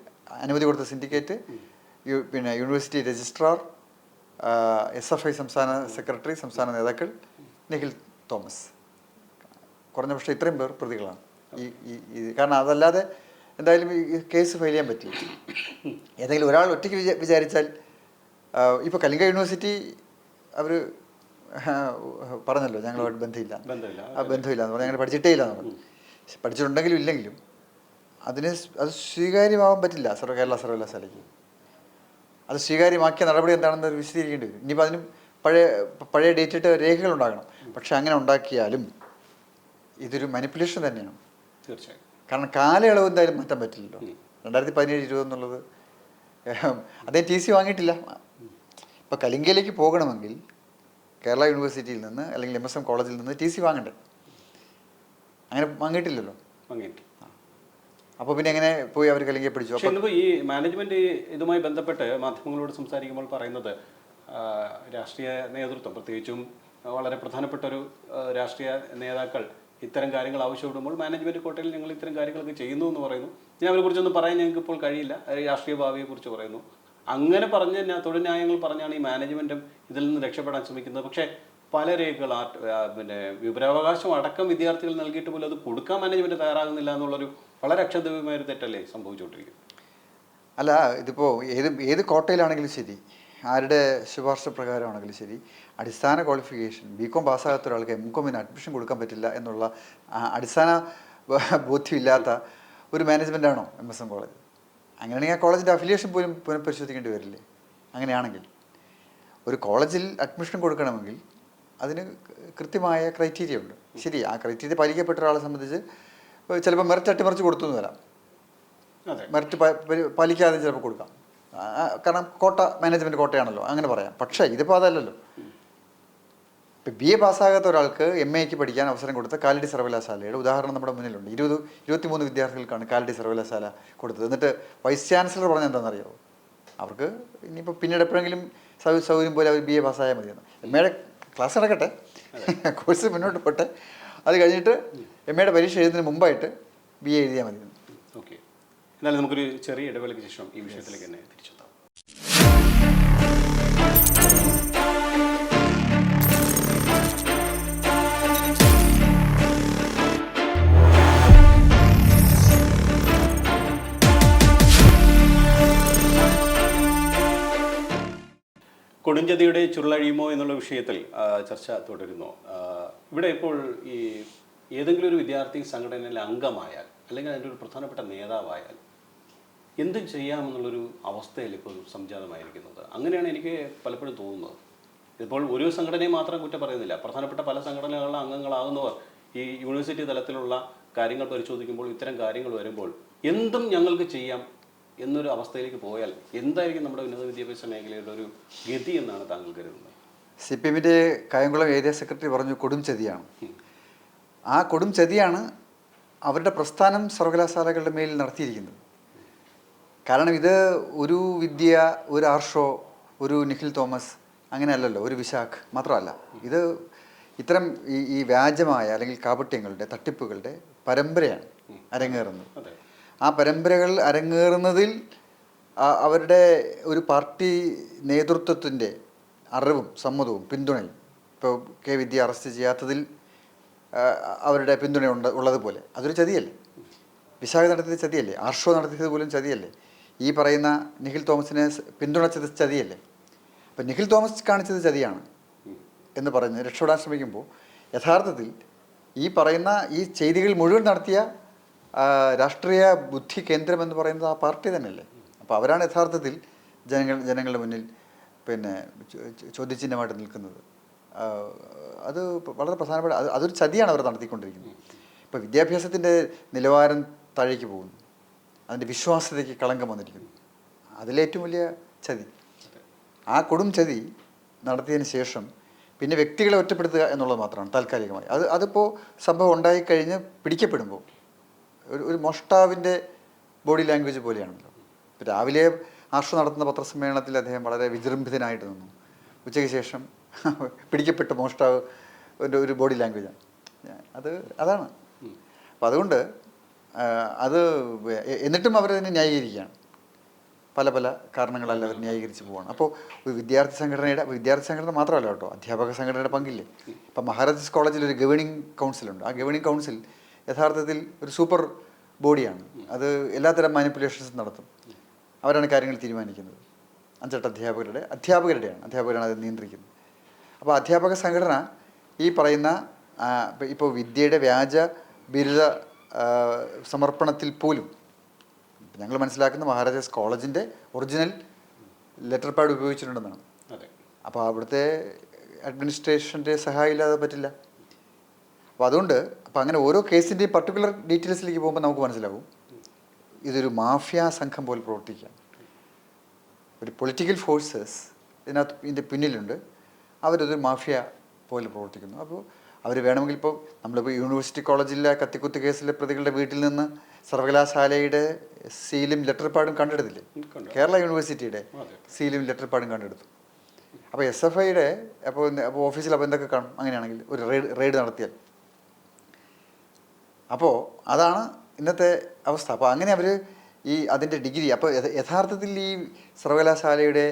അനുമതി കൊടുത്ത സിൻഡിക്കേറ്റ് പിന്നെ university registrar S F I സംസ്ഥാന സെക്രട്ടറി സംസ്ഥാന നേതാക്കൾ നിഖിൽ തോമസ്. കുറഞ്ഞ പക്ഷേ ഇത്രയും പേർ പ്രതികളാണ്. ഈ ഈ കാരണം അതല്ലാതെ എന്തായാലും ഈ കേസ് ഫയൽ ചെയ്യാൻ പറ്റില്ല. ഏതെങ്കിലും ഒരാൾ ഒറ്റയ്ക്ക് വിചാ വിചാരിച്ചാൽ ഇപ്പോൾ കലിംഗ യൂണിവേഴ്സിറ്റി അവർ പറഞ്ഞല്ലോ ഞങ്ങളുമായിട്ട് ബന്ധമില്ല. ബന്ധമില്ല. ആ ബന്ധമില്ല എന്ന് പറഞ്ഞാൽ ഞങ്ങൾ പഠിച്ചിട്ടേ ഇല്ല എന്ന് പറഞ്ഞു പഠിച്ചിട്ടുണ്ടെങ്കിലും ഇല്ലെങ്കിലും അതിന് അത് സ്വീകാര്യമാവാൻ പറ്റില്ല സർവ കേരള സർവകലാശാലയ്ക്ക്. അത് സ്വീകാര്യമാക്കിയ നടപടി എന്താണെന്ന് വിശദീകരിക്കേണ്ടി വരും. ഇനിയിപ്പോൾ അതിന് പഴയ പഴയ ഡേറ്റിട്ട് രേഖകൾ ഉണ്ടാകണം. പക്ഷെ അങ്ങനെ ഉണ്ടാക്കിയാലും ഇതൊരു മാനിപ്പുലേഷൻ തന്നെയാണ്. തീർച്ചയായും. കാരണം കാലയളവ് എന്തായാലും മാറ്റാൻ പറ്റില്ലല്ലോ. രണ്ടായിരത്തി പതിനേഴ് ഇരുപത് എന്നുള്ളത് അദ്ദേഹം ടി സി വാങ്ങിയിട്ടില്ല. ഇപ്പോൾ കലിംഗയിലേക്ക് പോകണമെങ്കിൽ കേരള യൂണിവേഴ്സിറ്റിയിൽ നിന്ന് അല്ലെങ്കിൽ എം എസ് എം കോളേജിൽ നിന്ന് ടി സി വാങ്ങണ്ടേ? അങ്ങനെ വാങ്ങിയിട്ടില്ലല്ലോ. വാങ്ങിയിട്ട് അപ്പോൾ പിന്നെ എങ്ങനെ പോയി അവർ കലിംഗയെ പിടിച്ചു? പക്ഷേ ഇന്നിപ്പോൾ ഈ മാനേജ്മെന്റ് ഇതുമായി ബന്ധപ്പെട്ട് മാധ്യമങ്ങളോട് സംസാരിക്കുമ്പോൾ പറയുന്നത് രാഷ്ട്രീയ നേതൃത്വം പ്രത്യേകിച്ചും വളരെ പ്രധാനപ്പെട്ട ഒരു രാഷ്ട്രീയ നേതാക്കൾ ഇത്തരം കാര്യങ്ങൾ ആവശ്യപ്പെടുമ്പോൾ മാനേജ്മെന്റ് കോട്ടയിൽ ഞങ്ങൾ ഇത്തരം കാര്യങ്ങളൊക്കെ ചെയ്യുന്നു എന്ന് പറയുന്നു. ഞാൻ അവരെ കുറിച്ചൊന്നും പറയാൻ ഞങ്ങൾക്ക് ഇപ്പോൾ കഴിയില്ല. രാഷ്ട്രീയ ഭാവിയെ കുറിച്ച് പറയുന്നു. അങ്ങനെ പറഞ്ഞ തൊഴിൽ ന്യായങ്ങൾ പറഞ്ഞാണ് ഈ മാനേജ്മെന്റും ഇതിൽ നിന്ന് രക്ഷപ്പെടാൻ ശ്രമിക്കുന്നത്. പക്ഷേ പല രേഖകൾ പിന്നെ വിവരാവകാശം അടക്കം വിദ്യാർത്ഥികൾ നൽകിയിട്ട് പോലും അത് കൊടുക്കാൻ മാനേജ്മെന്റ് തയ്യാറാകുന്നില്ല എന്നുള്ളൊരു വളരെ അക്ഷതമായ ഒരു തെറ്റല്ലേ സംഭവിച്ചുകൊണ്ടിരിക്കുന്നത്? അല്ല ഇതിപ്പോൾ ഏത് ഏത് കോട്ടയിലാണെങ്കിലും ശരി ആരുടെ ശുപാർശ പ്രകാരമാണെങ്കിലും ശരി അടിസ്ഥാന ക്വാളിഫിക്കേഷൻ ബി കോം പാസ്സാകാത്ത ഒരാൾക്ക് എം കോമിന് അഡ്മിഷൻ കൊടുക്കാൻ പറ്റില്ല എന്നുള്ള അടിസ്ഥാന ബോധ്യമില്ലാത്ത ഒരു മാനേജ്മെന്റ് ആണോ എം എസ് എം കോളേജ് അങ്ങനെയാണെങ്കിൽ ആ കോളേജിന്റെ അഫിലിയേഷൻ പോലും പുനഃപരിശോധിക്കേണ്ടി വരില്ലേ? അങ്ങനെയാണെങ്കിൽ. ഒരു കോളേജിൽ അഡ്മിഷൻ കൊടുക്കണമെങ്കിൽ അതിന് കൃത്യമായ ക്രൈറ്റീരിയ ഉണ്ട്. ശരി ആ ക്രൈറ്റീരിയ പാലിക്കപ്പെട്ട ഒരാളെ സംബന്ധിച്ച് ചിലപ്പോൾ മെറിറ്റ് അട്ടിമറിച്ച് കൊടുത്തു എന്ന് വരാം മെറിറ്റ് പാലിക്കാതെ ചിലപ്പോൾ കൊടുക്കാം. കാരണം കോട്ട മാനേജ്മെന്റ് കോട്ടയാണല്ലോ അങ്ങനെ പറയാം. പക്ഷേ ഇതിപ്പോൾ അതല്ലല്ലോ. ഇപ്പം ബി എ പാസ്സാകാത്ത ഒരാൾക്ക് എം എക്ക് പഠിക്കാൻ അവസരം കൊടുത്ത കാലടി സർവകലാശാലയുടെ ഉദാഹരണം നമ്മുടെ മുന്നിലുണ്ട്. ഇരുപത് ഇരുപത്തിമൂന്ന് വിദ്യാർത്ഥികൾക്കാണ് കാലടി സർവകലാശാല കൊടുത്തത്. എന്നിട്ട് വൈസ് ചാൻസലർ പറഞ്ഞ എന്താണെന്നറിയോ? അവർക്ക് ഇനിയിപ്പോൾ പിന്നീട് എപ്പോഴെങ്കിലും സൗകര്യം പോലെ അവർ ബി എ പാസ്സായാൽ മതിയെന്ന്. എം എയുടെ ക്ലാസ് നടക്കട്ടെ. കോഴ്സ് മുന്നോട്ട് പോട്ടെ. അത് കഴിഞ്ഞിട്ട് എം എയുടെ പരീക്ഷ എഴുതുന്നതിന് മുമ്പായിട്ട് ബി എ എഴുതിയാൽ മതി. ഓക്കെ എന്നാലും നമുക്കൊരു ചെറിയ ഇടവേളയ്ക്ക് ശേഷം ഈ വിഷയത്തിലേക്ക് തന്നെ തിരിച്ചെത്താം. കൊടുഞ്ചതിയുടെ ചുരുളഴിയുമോ എന്നുള്ള വിഷയത്തിൽ ചർച്ച തുടരുന്നു. ഇവിടെ ഇപ്പോൾ ഈ ഏതെങ്കിലും ഒരു വിദ്യാർത്ഥി സംഘടനയിലെ അംഗമായാൽ അല്ലെങ്കിൽ അതിന്റെ ഒരു പ്രധാനപ്പെട്ട നേതാവായാൽ എന്തും ചെയ്യാമെന്നുള്ളൊരു അവസ്ഥയിൽ ഇപ്പോൾ സംജാതമായിരിക്കുന്നത്? അങ്ങനെയാണ് എനിക്ക് പലപ്പോഴും തോന്നുന്നത്. ഇപ്പോൾ ഒരു സംഘടനയെ മാത്രം കുറ്റം പറയുന്നില്ല. പ്രധാനപ്പെട്ട പല സംഘടനകളിലെ അംഗങ്ങളാകുന്നവർ ഈ യൂണിവേഴ്സിറ്റി തലത്തിലുള്ള കാര്യങ്ങൾ പരിശോധിക്കുമ്പോൾ ഇത്തരം കാര്യങ്ങൾ വരുമ്പോൾ എന്തും ഞങ്ങൾക്ക് ചെയ്യാം എന്നൊരു അവസ്ഥയിലേക്ക് പോയാൽ എന്തായിരിക്കും നമ്മുടെ ഉന്നത വിദ്യാഭ്യാസ മേഖലയുടെ ഒരു ഗതി എന്നാണ് താങ്കൾ കരുതുന്നത്? സി പി എമ്മിന്റെ കായംകുളം ഏരിയ സെക്രട്ടറി പറഞ്ഞു കൊടും ചതിയാണ്. ആ കൊടും ചതിയാണ് അവരുടെ പ്രസ്ഥാനം സർവകലാശാലകളുടെ മേൽ നടത്തിയിരിക്കുന്നത്. കാരണം ഇത് ഒരു വിദ്യ ഒരു ആർഷോ ഒരു നിഖിൽ തോമസ് അങ്ങനെയല്ലല്ലോ ഒരു വിശാഖ് മാത്രമല്ല. ഇത് ഇത്തരം ഈ ഈ വ്യാജമായ അല്ലെങ്കിൽ കാപട്യങ്ങളുടെ തട്ടിപ്പുകളുടെ പരമ്പരയാണ് അരങ്ങേറുന്നത്. ആ പരമ്പരകൾ അരങ്ങേറുന്നതിൽ അവരുടെ ഒരു പാർട്ടി നേതൃത്വത്തിന്റെ അറിവും സമ്മതവും പിന്തുണയും. ഇപ്പോൾ കെ വിദ്യ അറസ്റ്റ് ചെയ്യാത്തതിൽ അവരുടെ പിന്തുണ ഉണ്ട് ഉള്ളതുപോലെ അതൊരു ചതിയല്ലേ? വിശാഖ നടത്തിയത് ചതിയല്ലേ? ആർഷോ നടത്തിയത് പോലും ചതിയല്ലേ? ഈ പറയുന്ന നിഖിൽ തോമസിനെ പിന്തുണച്ചത് ചതിയല്ലേ? അപ്പം നിഖിൽ തോമസ് കാണിച്ചത് ചതിയാണ് എന്ന് പറഞ്ഞ് രക്ഷപ്പെടാൻ ശ്രമിക്കുമ്പോൾ യഥാർത്ഥത്തിൽ ഈ പറയുന്ന ഈ ചെയ്തികൾ മുഴുവൻ നടത്തിയ രാഷ്ട്രീയ ബുദ്ധി കേന്ദ്രം എന്ന് പറയുന്നത് ആ പാർട്ടി തന്നെയല്ലേ? അപ്പോൾ അവരാണ് യഥാർത്ഥത്തിൽ ജനങ്ങൾ ജനങ്ങളുടെ മുന്നിൽ പിന്നെ ചോദ്യചിഹ്നമായിട്ട് നിൽക്കുന്നത്. അത് വളരെ പ്രധാനപ്പെട്ട അത് അതൊരു ചതിയാണ് അവർ നടത്തിക്കൊണ്ടിരിക്കുന്നത്. ഇപ്പോൾ വിദ്യാഭ്യാസത്തിന്റെ നിലവാരം താഴേക്ക് പോകുന്നു. അതിന്റെ വിശ്വാസ്യതയ്ക്ക് കളങ്കം വന്നിരിക്കുന്നു. അതിലേറ്റവും വലിയ ചതി. ആ കൊടും ചതി നടത്തിയതിന് ശേഷം പിന്നെ വ്യക്തികളെ ഒറ്റപ്പെടുത്തുക എന്നുള്ളത് മാത്രമാണ് താൽക്കാലികമായി. അത് അതിപ്പോൾ സംഭവം ഉണ്ടായിക്കഴിഞ്ഞ് പിടിക്കപ്പെടുമ്പോൾ ഒരു ഒരു മോഷ്ടാവിന്റെ ബോഡി ലാംഗ്വേജ് പോലെയാണല്ലോ. രാവിലെ ആർഷ നടത്തുന്ന പത്രസമ്മേളനത്തിൽ അദ്ദേഹം വളരെ വിജൃംഭിതനായിട്ട് നിന്നു. ഉച്ചയ്ക്ക് ശേഷം പിടിക്കപ്പെട്ട. മോഷ്ടാവ് ഒരു ഒരു ബോഡി ലാംഗ്വേജാണ് അത് അതാണ്. അപ്പം അതുകൊണ്ട് അത് എന്നിട്ടും അവരതിനെ ന്യായീകരിക്കുകയാണ്. പല പല കാരണങ്ങളാൽ അവർ ന്യായീകരിച്ച് പോവാണ്. അപ്പോൾ ഒരു വിദ്യാർത്ഥി സംഘടനയുടെ വിദ്യാർത്ഥി സംഘടന മാത്രമല്ല കേട്ടോ. അധ്യാപക സംഘടനയുടെ പങ്കില്ലേ? ഇപ്പം മഹാരാജാസ് കോളേജിൽ ഒരു ഗവേണിംഗ് കൗൺസിലുണ്ട് ആ ഗവേണിംഗ് കൗൺസിൽ യഥാർത്ഥത്തിൽ ഒരു സൂപ്പർ ബോഡിയാണ്. അത് എല്ലാത്തരം മാനിപ്പുലേഷൻസും നടത്തും. അവരാണ് കാര്യങ്ങൾ തീരുമാനിക്കുന്നത്. അഞ്ചെട്ട് അധ്യാപകരുടെ അധ്യാപകരുടെയാണ് അധ്യാപകരാണ് അത് നിയന്ത്രിക്കുന്നത്. അപ്പോൾ അധ്യാപക സംഘടന ഈ പറയുന്ന ഇപ്പോൾ വിദ്യയുടെ വ്യാജ ബിരുദ സമർപ്പണത്തിൽ പോലും ഞങ്ങൾ മനസ്സിലാക്കുന്ന മഹാരാജാസ് കോളേജിന്റെ ഒറിജിനൽ ലെറ്റർ പാഡ് ഉപയോഗിച്ചിട്ടുണ്ടെന്നാണ്. അപ്പോൾ അവിടുത്തെ അഡ്മിനിസ്ട്രേഷന്റെ സഹായം ഇല്ലാതെ പറ്റില്ല. അപ്പോൾ അതുകൊണ്ട് അപ്പോൾ അങ്ങനെ ഓരോ കേസിന്റെയും പർട്ടിക്കുലർ ഡീറ്റെയിൽസിലേക്ക് പോകുമ്പോൾ നമുക്ക് മനസ്സിലാവും. ഇതൊരു മാഫിയ സംഘം പോലെ പ്രവർത്തിക്കുകയാണ്. ഒരു പൊളിറ്റിക്കൽ ഫോഴ്സസ് ഇതിനകത്ത് ഇതിന്റെ പിന്നിലുണ്ട്. അവരതൊരു മാഫിയ പോലെ പ്രവർത്തിക്കുന്നു. അപ്പോൾ അവർ വേണമെങ്കിൽ ഇപ്പോൾ നമ്മളിപ്പോൾ യൂണിവേഴ്സിറ്റി കോളേജിലെ കത്തിക്കുത്ത് കേസിലെ പ്രതികളുടെ വീട്ടിൽ നിന്ന് സർവകലാശാലയുടെ സീലും ലെറ്റർ പാടും കണ്ടെടുത്തില്ലേ? കേരള യൂണിവേഴ്സിറ്റിയുടെ സീലും ലെറ്റർ പാടും കണ്ടെടുത്തു. അപ്പോൾ എസ് എഫ് ഐയുടെ അപ്പോൾ അപ്പോൾ ഓഫീസിൽ അപ്പോൾ എന്തൊക്കെ കാണും? അങ്ങനെയാണെങ്കിൽ ഒരു റെയ്ഡ് റെയ്ഡ് നടത്തിയാൽ. അപ്പോൾ അതാണ് ഇന്നത്തെ അവസ്ഥ. അപ്പോൾ അങ്ങനെ അവർ ഈ അതിന്റെ ഡിഗ്രി അപ്പോൾ യഥാർത്ഥത്തിൽ ഈ സർവകലാശാലയുടെ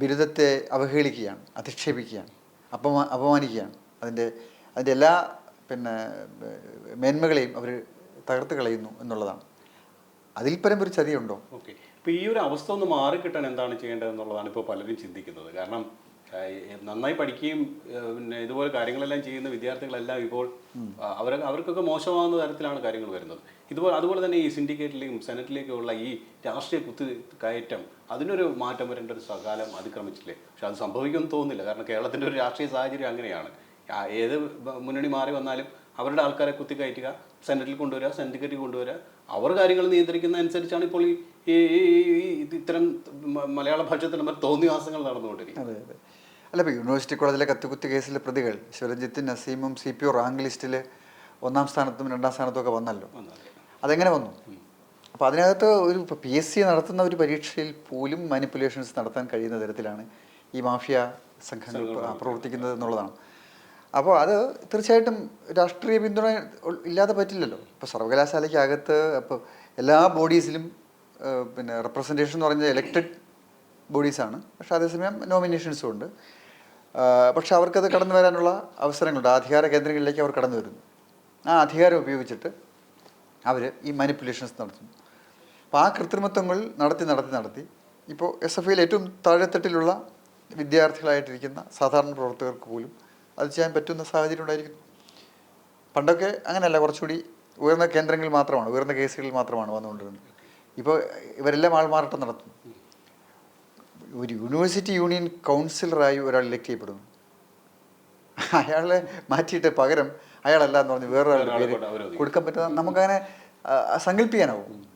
ബിരുദത്തെ അവഹേളിക്കുകയാണ് അധിക്ഷേപിക്കുകയാണ് അപമാ അപമാനിക്കുകയാണ്. അതിന്റെ അതിന്റെ എല്ലാ പിന്നെ മേന്മകളെയും അവർ തകർത്ത് കളയുന്നു എന്നുള്ളതാണ്. അതിൽ പരം ഒരു ചതിയുണ്ടോ? ഓക്കെ. ഇപ്പോൾ ഈ ഒരു അവസ്ഥ ഒന്ന് മാറിക്കിട്ടാൻ എന്താണ് ചെയ്യേണ്ടത് എന്നുള്ളതാണ് ഇപ്പോൾ പലരും ചിന്തിക്കുന്നത്. കാരണം നന്നായി പഠിക്കുകയും പിന്നെ ഇതുപോലെ കാര്യങ്ങളെല്ലാം ചെയ്യുന്ന വിദ്യാർത്ഥികളെല്ലാം ഇപ്പോൾ അവർ അവർക്കൊക്കെ മോശമാകുന്ന തരത്തിലാണ് കാര്യങ്ങൾ വരുന്നത്. ഇതുപോലെ അതുപോലെ തന്നെ ഈ സിൻഡിക്കേറ്റിലേക്കും സെനറ്റിലേക്കും ഉള്ള ഈ രാഷ്ട്രീയ കുത്തി കയറ്റം അതിനൊരു മാറ്റം വരേണ്ട ഒരു സകാലം അതിക്രമിച്ചില്ലേ? പക്ഷെ അത് സംഭവിക്കുമെന്ന് തോന്നുന്നില്ല. കാരണം കേരളത്തിന്റെ ഒരു രാഷ്ട്രീയ സാഹചര്യം അങ്ങനെയാണ്. ഏത് മുന്നണി മാറി വന്നാലും അവരുടെ ആൾക്കാരെ കുത്തിക്കയറ്റുക സെനറ്റിൽ കൊണ്ടുവരിക സെൻഡിക്കേറ്റിൽ കൊണ്ടുവരിക അവർ കാര്യങ്ങൾ നിയന്ത്രിക്കുന്ന അനുസരിച്ചാണ് ഇപ്പോൾ ഈ ഈ- ഈ- ഈ- ഈ ഇത് ഇത്തരം മലയാള ഭാഷത്തിൽ നമ്മൾ തോന്നിവാസങ്ങൾ നടന്നുകൊണ്ടിരിക്കുന്നത്. അതെ അതെ. അല്ല ഇപ്പോൾ യൂണിവേഴ്സിറ്റി കോളേജിലെ കത്തുകുത്തി കേസിലെ പ്രതികൾ ശിവരഞ്ജിത്തും നസീമും സി പി ഒ റാങ്ക് ലിസ്റ്റിൽ ഒന്നാം സ്ഥാനത്തും രണ്ടാം സ്ഥാനത്തും ഒക്കെ വന്നല്ലോ. അതെങ്ങനെ വന്നു? അപ്പോൾ അതിനകത്ത് ഒരു ഇപ്പോൾ പി എസ് സി നടത്തുന്ന ഒരു പരീക്ഷയിൽ പോലും മാനിപ്പുലേഷൻസ് നടത്താൻ കഴിയുന്ന തരത്തിലാണ് ഈ മാഫിയ സംഘങ്ങൾ പ്രവർത്തിക്കുന്നത് എന്നുള്ളതാണ്. അപ്പോൾ അത് തീർച്ചയായിട്ടും രാഷ്ട്രീയ പിന്തുണ ഇല്ലാതെ പറ്റില്ലല്ലോ. ഇപ്പോൾ സർവകലാശാലയ്ക്കകത്ത് അപ്പോൾ എല്ലാ ബോഡീസിലും പിന്നെ റെപ്രസെന്റേഷൻ എന്ന് പറഞ്ഞാൽ ഇലക്ടഡ് ബോഡീസാണ് പക്ഷേ അതേസമയം നോമിനേഷൻസും ഉണ്ട്. പക്ഷെ അവർക്കത് കടന്നു വരാനുള്ള അവസരങ്ങളുണ്ട്. അധികാര കേന്ദ്രങ്ങളിലേക്ക് അവർ കടന്നു വരുന്നു. ആ അധികാരം ഉപയോഗിച്ചിട്ട് അവർ ഈ മാനിപ്പുലേഷൻസ് നടത്തുന്നു. അപ്പോൾ ആ കൃത്രിമത്വങ്ങൾ നടത്തി നടത്തി നടത്തി ഇപ്പോൾ എസ് എഫ് ഐയിൽ ഏറ്റവും താഴെത്തട്ടിലുള്ള വിദ്യാർത്ഥികളായിട്ടിരിക്കുന്ന സാധാരണ പ്രവർത്തകർക്ക് പോലും അത് ചെയ്യാൻ പറ്റുന്ന സാഹചര്യം ഉണ്ടായിരിക്കുന്നു. പണ്ടൊക്കെ അങ്ങനെയല്ല. കുറച്ചുകൂടി ഉയർന്ന കേന്ദ്രങ്ങളിൽ മാത്രമാണ് ഉയർന്ന കേസുകളിൽ മാത്രമാണ് വന്നുകൊണ്ടിരുന്നത്. ഇപ്പോൾ ഇവരെല്ലാം ആൾമാറാട്ടം നടത്തുന്നു. ഒരു യൂണിവേഴ്സിറ്റി യൂണിയൻ കൗൺസിലറായി ഒരാൾ ഇലക്ട് ചെയ്യപ്പെടുന്നു. അയാളെ മാറ്റിയിട്ട് പകരം അയാളല്ല എന്ന് പറഞ്ഞ് വേറൊരാളുടെ പേര്. കൊടുക്കാൻ പറ്റുന്ന നമുക്കങ്ങനെ സങ്കല്പിക്കാനാവും.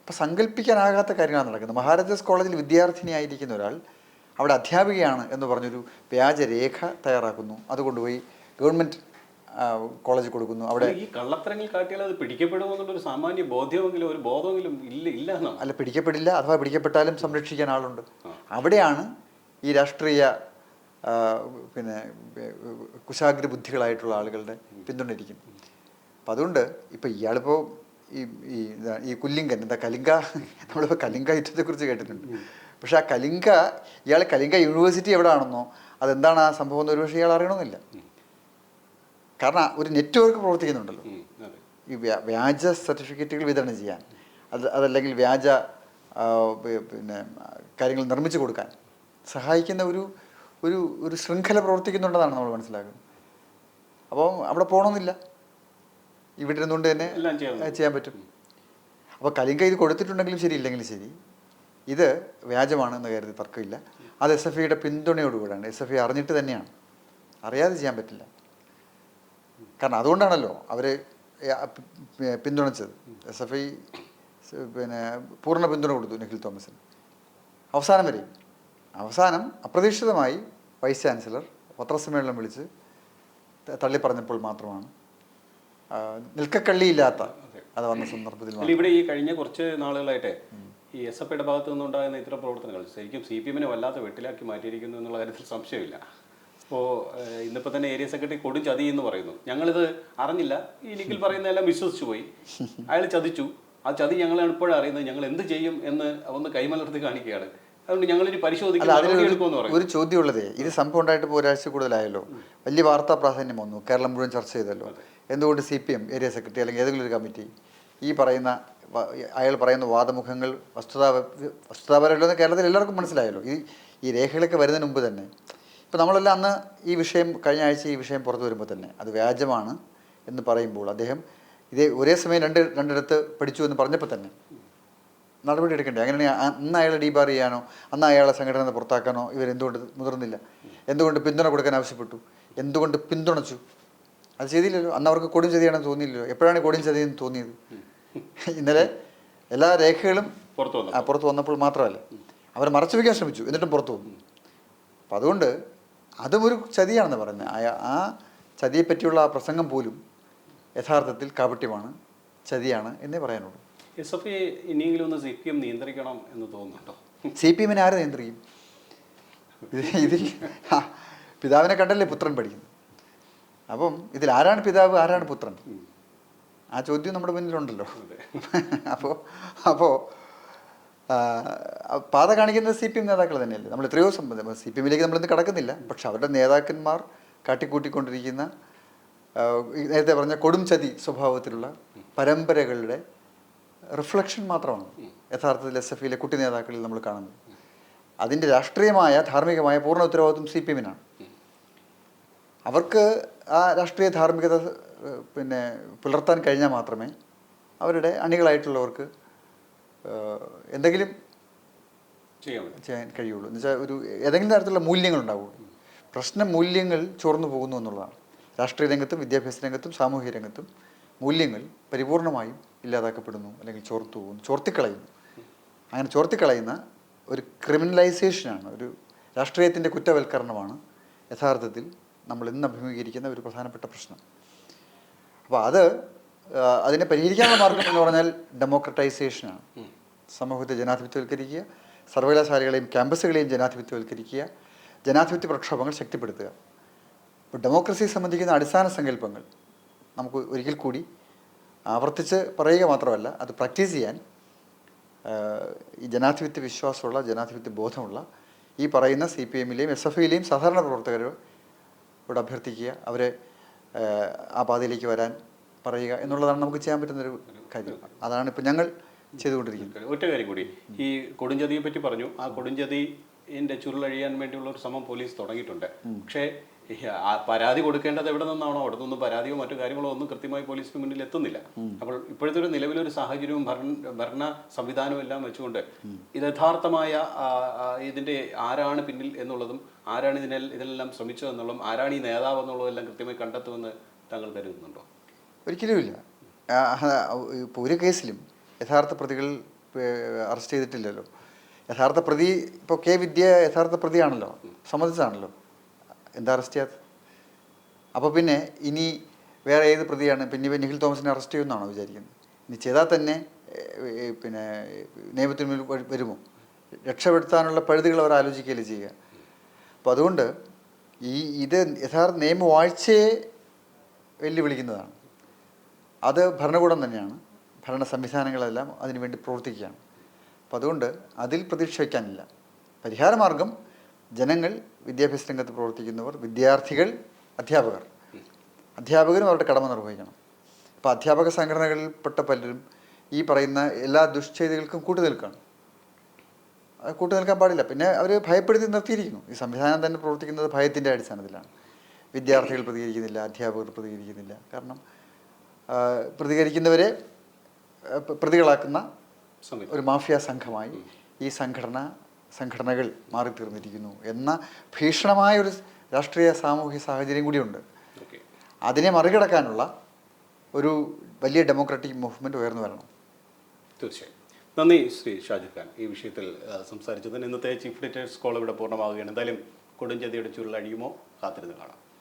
അപ്പം സങ്കല്പിക്കാനാകാത്ത കാര്യങ്ങളാണ് നടക്കുന്നത്. മഹാരാജാസ് കോളേജിൽ വിദ്യാർത്ഥിനിയായിരിക്കുന്ന ഒരാൾ അവിടെ അധ്യാപികയാണ് എന്ന് പറഞ്ഞൊരു വ്യാജരേഖ തയ്യാറാക്കുന്നു. അത് കൊണ്ടുപോയി ഗവൺമെന്റ് കോളേജിൽ കൊടുക്കുന്നു. അവിടെ ഈ കള്ളത്തരങ്ങൾ കാട്ടിയാൽ അത് പിടിക്കപ്പെടുമോ എന്നുള്ള ഒരു സാമാന്യ ബോധ്യമെങ്കിലും ഒരു ബോധമെങ്കിലും ഇല്ല ഇല്ല അല്ല പിടിക്കപ്പെടില്ല. അഥവാ പിടിക്കപ്പെട്ടാലും സംരക്ഷിക്കാൻ ആളുണ്ട്. അവിടെയാണ് ഈ രാഷ്ട്രീയ പിന്നെ കുശാഗ്ര ബുദ്ധികളായിട്ടുള്ള ആളുകളുടെ പിന്തുണ ഇരിക്കുന്നത് അപ്പം അതുകൊണ്ട് ഇപ്പം ഇയാളിപ്പോൾ ഈ ഈ കുല്ലിംഗൻ ഈ കുല്ലിങ്കൻ എന്താ കലിംഗ? നമ്മളിപ്പോൾ കലിംഗ യുദ്ധത്തെക്കുറിച്ച് കേട്ടിട്ടുണ്ട്. പക്ഷെ ആ കലിംഗ ഇയാൾ കലിംഗ യൂണിവേഴ്സിറ്റി എവിടെ ആണെന്നോ അതെന്താണ് ആ സംഭവം എന്ന് ഒരുപക്ഷെ ഇയാൾ അറിയണമെന്നില്ല. കാരണം ഒരു നെറ്റ്വർക്ക് പ്രവർത്തിക്കുന്നുണ്ടല്ലോ. ഈ വ്യാ- വ്യാജ സർട്ടിഫിക്കറ്റുകൾ വിതരണം ചെയ്യാൻ. അത് അതല്ലെങ്കിൽ വ്യാജ പിന്നെ കാര്യങ്ങൾ നിർമ്മിച്ചു കൊടുക്കാൻ. സഹായിക്കുന്ന ഒരു ഒരു ഒരു ശൃംഖല പ്രവർത്തിക്കുന്നുണ്ടെന്നാണ് നമ്മൾ മനസ്സിലാക്കുന്നത്. അപ്പോൾ അവിടെ പോകണമെന്നില്ല. ഇവിടെ ഇരുന്നുകൊണ്ട് തന്നെ ചെയ്യാൻ പറ്റും. അപ്പോൾ കലിംഗ ഇത് കൊടുത്തിട്ടുണ്ടെങ്കിലും ശരി ഇല്ലെങ്കിലും ശരി. ഇത് വ്യാജമാണെന്ന് കരുതി തർക്കമില്ല. അത് എസ് എഫ് ഐയുടെ പിന്തുണയോടുകൂടാണ്. എസ് എഫ് ഐ അറിഞ്ഞിട്ട് തന്നെയാണ്. അറിയാതെ ചെയ്യാൻ പറ്റില്ല. കാരണം അതുകൊണ്ടാണല്ലോ അവർ പിന്തുണച്ചത്. എസ് എഫ് ഐ പിന്നെ പൂർണ പിന്തുണ കൊടുത്തു നിഖിൽ തോമസിന്. അവസാനം വരെ അവസാനം അപ്രതീക്ഷിതമായി വൈസ് ചാൻസലർ പത്രസമ്മേളനം വിളിച്ച് തള്ളി തള്ളിപ്പറഞ്ഞപ്പോൾ മാത്രമാണ്. നിൽക്കക്കള്ളിയില്ലാത്ത അത്. വന്ന സന്ദർഭത്തിൽ ഇവിടെ ഈ കഴിഞ്ഞ കുറച്ച് നാളുകളായിട്ട് ഈ എസ് എഫ് ഐയുടെ ഭാഗത്തു നിന്നുണ്ടാകുന്ന ഇത്തരം പ്രവർത്തനങ്ങൾ ശരിക്കും സി പി എമ്മിനെ വല്ലാത്ത വെട്ടിലാക്കി മാറ്റിയിരിക്കുന്നു എന്നുള്ള കാര്യത്തിൽ സംശയമില്ല. അപ്പോൾ ഇന്നിപ്പോൾ തന്നെ ഏരിയ സെക്രട്ടറി കൊടും ചതി എന്ന് പറയുന്നു. ഞങ്ങളിത് അറിഞ്ഞില്ല. ഈ നിഖിൽ പറയുന്നതെല്ലാം വിശ്വസിച്ചു പോയി. അയാൾ ചതിച്ചു. ആ ചതി ഞങ്ങളാണ് ഇപ്പോഴും അറിയുന്നത്. ഞങ്ങൾ എന്ത് ചെയ്യും എന്ന് ഒന്ന് കൈമലർത്തി കാണിക്കുകയാണ്. അതുകൊണ്ട് ഞങ്ങളിനി പരിശോധിക്കും. ഒരു ചോദ്യമുള്ളതേ ഇത് സംഭവം ഉണ്ടായിട്ട് ഇപ്പോൾ ഒരാഴ്ച കൂടുതലായല്ലോ. വലിയ വാർത്താ പ്രാധാന്യം വന്നു. കേരളം മുഴുവൻ ചർച്ച ചെയ്തല്ലോ. എന്തുകൊണ്ട് C P M area secretary അല്ലെങ്കിൽ ഏതെങ്കിലും ഒരു കമ്മിറ്റി ഈ പറയുന്ന അയാൾ പറയുന്ന വാദമുഖങ്ങൾ വസ്തുതാ വസ്തുതാപരമല്ലെന്ന് കേരളത്തിൽ എല്ലാവർക്കും മനസ്സിലായല്ലോ. ഈ ഈ രേഖകളൊക്കെ വരുന്നതിന് മുമ്പ് തന്നെ ഇപ്പം നമ്മളെല്ലാം അന്ന് ഈ വിഷയം കഴിഞ്ഞ ആഴ്ച ഈ വിഷയം പുറത്തു വരുമ്പോൾ തന്നെ അത് വ്യാജമാണ് എന്ന് പറയുമ്പോൾ അദ്ദേഹം ഇതേ ഒരേ സമയം രണ്ട് രണ്ടിടത്ത് പഠിച്ചു എന്ന് പറഞ്ഞപ്പോൾ തന്നെ നടപടി എടുക്കണ്ടേ അങ്ങനെ അന്ന് അയാളെ ഡീബാർ ചെയ്യാനോ അന്ന് അയാളെ സംഘടന പുറത്താക്കാനോ ഇവരെന്തുകൊണ്ട് മുതിർന്നില്ല? എന്തുകൊണ്ട് പിന്തുണ കൊടുക്കാൻ ആവശ്യപ്പെട്ടു? എന്തുകൊണ്ട് പിന്തുണച്ചു? അത് ചെയ്തില്ലല്ലോ. അന്ന് അവർക്ക് കൊടും ചതിയാണെന്ന് തോന്നിയില്ലല്ലോ. എപ്പോഴാണ് കൊടും ചതിയെന്ന് തോന്നിയത്? ഇന്നലെ എല്ലാ രേഖകളും പുറത്തു പുറത്ത് വന്നപ്പോൾ മാത്രമല്ല. അവർ മറച്ചു വയ്ക്കാൻ ശ്രമിച്ചു. എന്നിട്ടും പുറത്തു വന്നു. അപ്പം അതുകൊണ്ട് അതും ഒരു ചതിയാണെന്ന് പറയുന്നത്. ആ- ആ ചതിയെപ്പറ്റിയുള്ള ആ പ്രസംഗം പോലും യഥാർത്ഥത്തിൽ കാപട്യമാണ് ചതിയാണ് എന്നേ പറയാനുള്ളൂ. എസ് എഫ് ഇനിയെങ്കിലും ഒന്ന് സി പി എം നിയന്ത്രിക്കണം എന്ന് തോന്നുന്നുണ്ടോ? സി പി എമ്മിനെ ആര് നിയന്ത്രിക്കും? ഇത് ഇതിൽ പിതാവിനെ കണ്ടല്ലേ പുത്രൻ പഠിക്കുന്നു അപ്പം ഇതിൽ ആരാണ് പിതാവ് ആരാണ് പുത്രൻ? ആ ചോദ്യം നമ്മുടെ മുന്നിലുണ്ടല്ലോ. അപ്പോൾ അപ്പോൾ പാത കാണിക്കുന്നത് സി പി എം നേതാക്കൾ തന്നെയല്ലേ? നമ്മൾ എത്രയോ സംബന്ധം സി പി എമ്മിലേക്ക് നമ്മളിന്ന് കടക്കുന്നില്ല. പക്ഷെ അവരുടെ നേതാക്കന്മാർ കാട്ടിക്കൂട്ടിക്കൊണ്ടിരിക്കുന്ന നേരത്തെ പറഞ്ഞ കൊടും ചതി സ്വഭാവത്തിലുള്ള പരമ്പരകളുടെ റിഫ്ലക്ഷൻ മാത്രമാണ് യഥാർത്ഥത്തിൽ എസ് എഫ് ഇയിലെ കുട്ടി നേതാക്കളിൽ നമ്മൾ കാണുന്നത്. അതിന്റെ രാഷ്ട്രീയമായ ധാർമ്മികമായ പൂർണ ഉത്തരവാദിത്വം സി പി എമ്മിനാണ് അവർക്ക് ആ രാഷ്ട്രീയ ധാർമ്മികത പിന്നെ പുലർത്താൻ കഴിഞ്ഞാൽ മാത്രമേ അവരുടെ അണികളായിട്ടുള്ളവർക്ക് എന്തെങ്കിലും ചെയ്യാൻ കഴിയുള്ളൂ. എന്ന് വെച്ചാൽ ഒരു ഏതെങ്കിലും തരത്തിലുള്ള മൂല്യങ്ങൾ ഉണ്ടാവുള്ളൂ. പ്രശ്ന മൂല്യങ്ങൾ ചോർന്നു പോകുന്നു എന്നുള്ളതാണ്. രാഷ്ട്രീയ രംഗത്തും വിദ്യാഭ്യാസ രംഗത്തും സാമൂഹ്യ രംഗത്തും മൂല്യങ്ങൾ പരിപൂർണമായും ഇല്ലാതാക്കപ്പെടുന്നു അല്ലെങ്കിൽ ചോർത്തു പോകുന്നു ചോർത്തിക്കളയുന്നു. അങ്ങനെ ചോർത്തിക്കളയുന്ന ഒരു ക്രിമിനലൈസേഷനാണ് ഒരു രാഷ്ട്രീയത്തിന്റെ കുറ്റവൽക്കരണമാണ് യഥാർത്ഥത്തിൽ നമ്മൾ ഇന്ന് അഭിമുഖീകരിക്കുന്ന ഒരു പ്രധാനപ്പെട്ട പ്രശ്നം. അപ്പോൾ അത് അതിനെ പരിഹരിക്കാനുള്ള മാർഗം എന്ന് പറഞ്ഞാൽ ഡെമോക്രറ്റൈസേഷനാണ് സമൂഹത്തെ ജനാധിപത്യവൽക്കരിക്കുക സർവകലാശാലകളെയും ക്യാമ്പസുകളെയും ജനാധിപത്യവൽക്കരിക്കുക ജനാധിപത്യ പ്രക്ഷോഭങ്ങൾ ശക്തിപ്പെടുത്തുക. ഇപ്പോൾ ഡെമോക്രസിയെ സംബന്ധിക്കുന്ന അടിസ്ഥാന സങ്കല്പങ്ങൾ നമുക്ക് ഒരിക്കൽ കൂടി ആവർത്തിച്ച് പറയുക മാത്രമല്ല അത് പ്രാക്ടീസ് ചെയ്യാൻ ഈ ജനാധിപത്യ വിശ്വാസമുള്ള ജനാധിപത്യ ബോധമുള്ള ഈ പറയുന്ന സി പി എമ്മിലെയും എസ് എഫ് ഐയിലെയും സാധാരണ പ്രവർത്തകരോട് അഭ്യർത്ഥിക്കുക അവരെ ആ, ആ പാതയിലേക്ക് വരാൻ പറയുക എന്നുള്ളതാണ് നമുക്ക് ചെയ്യാൻ പറ്റുന്ന ഒരു കാര്യം. അതാണ് ഇപ്പം ഞങ്ങൾ ചെയ്തുകൊണ്ടിരിക്കുന്നത്. ഒറ്റ കാര്യം കൂടി. ഈ കൊടുംചതിയെ പറ്റി പറഞ്ഞു. ആ കൊടുംചതിന്റെ ചുരുളഴിയാൻ വേണ്ടിയുള്ള ഒരു ശ്രമം പോലീസ് തുടങ്ങിയിട്ടുണ്ട്. പക്ഷേ പരാതി കൊടുക്കേണ്ടത് എവിടെ നിന്നാണോ അവിടെ നിന്നും പരാതിയോ മറ്റു കാര്യങ്ങളോ ഒന്നും കൃത്യമായി പോലീസിന് മുന്നിൽ എത്തുന്നില്ല. അപ്പോൾ ഇപ്പോഴത്തെ ഒരു നിലവിലൊരു സാഹചര്യവും ഭരണ ഭരണ സംവിധാനവും എല്ലാം വെച്ചുകൊണ്ട് ഇത് യഥാർത്ഥമായ ഇതിന്റെ ആരാണ് പിന്നിൽ എന്നുള്ളതും ആരാണ് ഇതിനെ ഇതിനെല്ലാം ശ്രമിച്ചതെന്നുള്ളതും ആരാണ് ഈ നേതാവ് എന്നുള്ളതെല്ലാം കൃത്യമായി കണ്ടെത്തുമെന്ന് താങ്കൾ കരുതുന്നുണ്ടോ? ഒരിക്കലുമില്ല ഇപ്പോൾ ഒരു കേസിലും യഥാർത്ഥ പ്രതികൾ അറസ്റ്റ് ചെയ്തിട്ടില്ലല്ലോ. യഥാർത്ഥ പ്രതി ഇപ്പോൾ കെ വിദ്യ യഥാർത്ഥ പ്രതിയാണല്ലോ സമ്മതിച്ചാണല്ലോ എന്താ അറസ്റ്റ് ചെയ്യാത്ത അപ്പോൾ പിന്നെ ഇനി വേറെ ഏത് പ്രതിയാണ്? പിന്നെ നിഖിൽ തോമസിനെ അറസ്റ്റ് ചെയ്യുമെന്നാണോ വിചാരിക്കുന്നത്? ഇനി ചെയ്താൽ തന്നെ പിന്നെ നിയമത്തിന് മുന്നിൽ വരുമോ? രക്ഷപ്പെടുത്താനുള്ള പഴുതുകൾ അവർ ആലോചിക്കുകയല്ലേ ചെയ്യുക. അപ്പോൾ അതുകൊണ്ട് ഈ ഇത് യഥാർത്ഥ നിയമവാഴ്ചയെ വെല്ലുവിളിക്കുന്നതാണ്. അത് ഭരണകൂടം തന്നെയാണ്. ഭരണ സംവിധാനങ്ങളെല്ലാം അതിനുവേണ്ടി പ്രവർത്തിക്കുകയാണ്. അപ്പോൾ അതുകൊണ്ട് അതിൽ പ്രതീക്ഷ വയ്ക്കാനില്ല. പരിഹാരമാർഗം ജനങ്ങൾ വിദ്യാഭ്യാസ രംഗത്ത് പ്രവർത്തിക്കുന്നവർ വിദ്യാർത്ഥികൾ അധ്യാപകർ. അധ്യാപകരും അവരുടെ കടമ നിർവഹിക്കണം. അപ്പോൾ അധ്യാപക സംഘടനകളിൽപ്പെട്ട പലരും ഈ പറയുന്ന എല്ലാ ദുഷ്ചെയ്തികൾക്കും കൂട്ടുനിൽക്കുകയാണ് കൂട്ടു നിൽക്കാൻ പാടില്ല. പിന്നെ അവർ ഭയപ്പെടുത്തി നിർത്തിയിരിക്കുന്നു. ഈ സംവിധാനം തന്നെ പ്രവർത്തിക്കുന്നത് ഭയത്തിന്റെ അടിസ്ഥാനത്തിലാണ്. വിദ്യാർത്ഥികൾ പ്രതികരിക്കുന്നില്ല അധ്യാപകർ പ്രതികരിക്കുന്നില്ല. കാരണം പ്രതികരിക്കുന്നവരെ പ്രതികളാക്കുന്ന ഒരു മാഫിയ സംഘമായി ഈ സംഘടന സംഘടനകൾ മാറിത്തീർന്നിരിക്കുന്നു എന്ന ഭീഷണമായ ഒരു രാഷ്ട്രീയ സാമൂഹ്യ സാഹചര്യം കൂടിയുണ്ട്. അതിനെ മറികടക്കാനുള്ള ഒരു വലിയ ഡെമോക്രാറ്റിക് മൂവ്മെന്റ് ഉയർന്നു വരണം. തീർച്ചയായും. നന്ദി ശ്രീ ഷാജിദ് ഖാൻ. ഈ വിഷയത്തിൽ സംസാരിച്ചതിന് ഇന്നത്തെ ചീഫ് എഡിറ്റേഴ്സ് കോൾ ഇവിടെ പൂർണമാവുകയാണ്. എന്തായാലും കൊടുംചതിയുടെ ചുരുളഴിയുമോ കാത്തിരുന്ന് കാണാം.